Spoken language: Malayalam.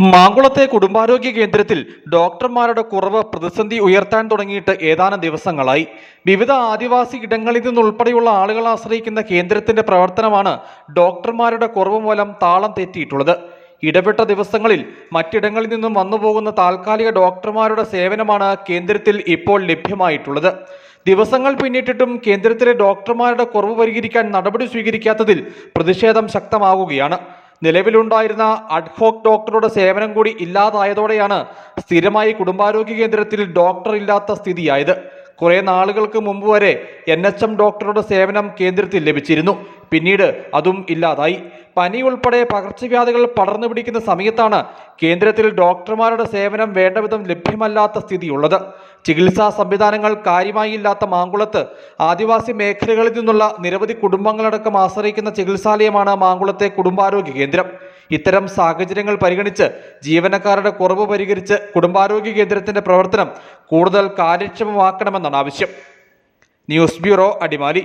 മാങ്കുളത്തെ കുടുംബാരോഗ്യ കേന്ദ്രത്തിൽ ഡോക്ടർമാരുടെ കുറവ് പ്രതിസന്ധി ഉയർത്താൻ തുടങ്ങിയിട്ട് ഏതാനും ദിവസങ്ങളായി. വിവിധ ആദിവാസി ഇടങ്ങളിൽ നിന്നുൾപ്പെടെയുള്ള ആളുകൾ ആശ്രയിക്കുന്ന കേന്ദ്രത്തിന്റെ പ്രവർത്തനമാണ് ഡോക്ടർമാരുടെ കുറവ് മൂലം താളം തെറ്റിയിട്ടുള്ളത്. ഇടപെട്ട ദിവസങ്ങളിൽ മറ്റിടങ്ങളിൽ നിന്നും വന്നുപോകുന്ന താൽക്കാലിക ഡോക്ടർമാരുടെ സേവനമാണ് കേന്ദ്രത്തിൽ ഇപ്പോൾ ലഭ്യമായിട്ടുള്ളത്. ദിവസങ്ങൾ പിന്നിട്ടിട്ടും കേന്ദ്രത്തിലെ ഡോക്ടർമാരുടെ കുറവ് പരിഹരിക്കാൻ നടപടി സ്വീകരിക്കാത്തതിൽ പ്രതിഷേധം ശക്തമാകുകയാണ്. നിലവിലുണ്ടായിരുന്ന അഡ്ഹോക് ഡോക്ടറുടെ സേവനം കൂടി ഇല്ലാതായതോടെയാണ് സ്ഥിരമായി കുടുംബാരോഗ്യ കേന്ദ്രത്തിൽ ഡോക്ടർ ഇല്ലാത്ത സ്ഥിതിയായത്. കുറെ നാളുകൾക്ക് മുമ്പ് വരെ എൻ എച്ച് എം ഡോക്ടറുടെ സേവനം കേന്ദ്രത്തിൽ ലഭിച്ചിരുന്നു. പിന്നീട് അതും ഇല്ലാതായി. പനി ഉൾപ്പെടെ പകർച്ചവ്യാധികൾ പടർന്നു പിടിക്കുന്ന സമയത്താണ് കേന്ദ്രത്തിൽ ഡോക്ടർമാരുടെ സേവനം വേണ്ടവിധം ലഭ്യമല്ലാത്ത സ്ഥിതിയുള്ളത്. ചികിത്സാ സംവിധാനങ്ങൾ കാര്യമായി ഇല്ലാത്ത മാങ്കുളത്ത് ആദിവാസി മേഖലകളിൽ നിന്നുള്ള നിരവധി കുടുംബങ്ങളടക്കം ആശ്രയിക്കുന്ന ചികിത്സാലയമാണ് മാങ്കുളത്തെ കുടുംബാരോഗ്യ കേന്ദ്രം. ഇത്തരം സാഹചര്യങ്ങൾ പരിഗണിച്ച് ജീവനക്കാരുടെ കുറവ് പരിഹരിച്ച് കുടുംബാരോഗ്യ കേന്ദ്രത്തിന്റെ പ്രവർത്തനം കൂടുതൽ കാര്യക്ഷമമാക്കണമെന്നാണ് ആവശ്യം. News bureau Adimali.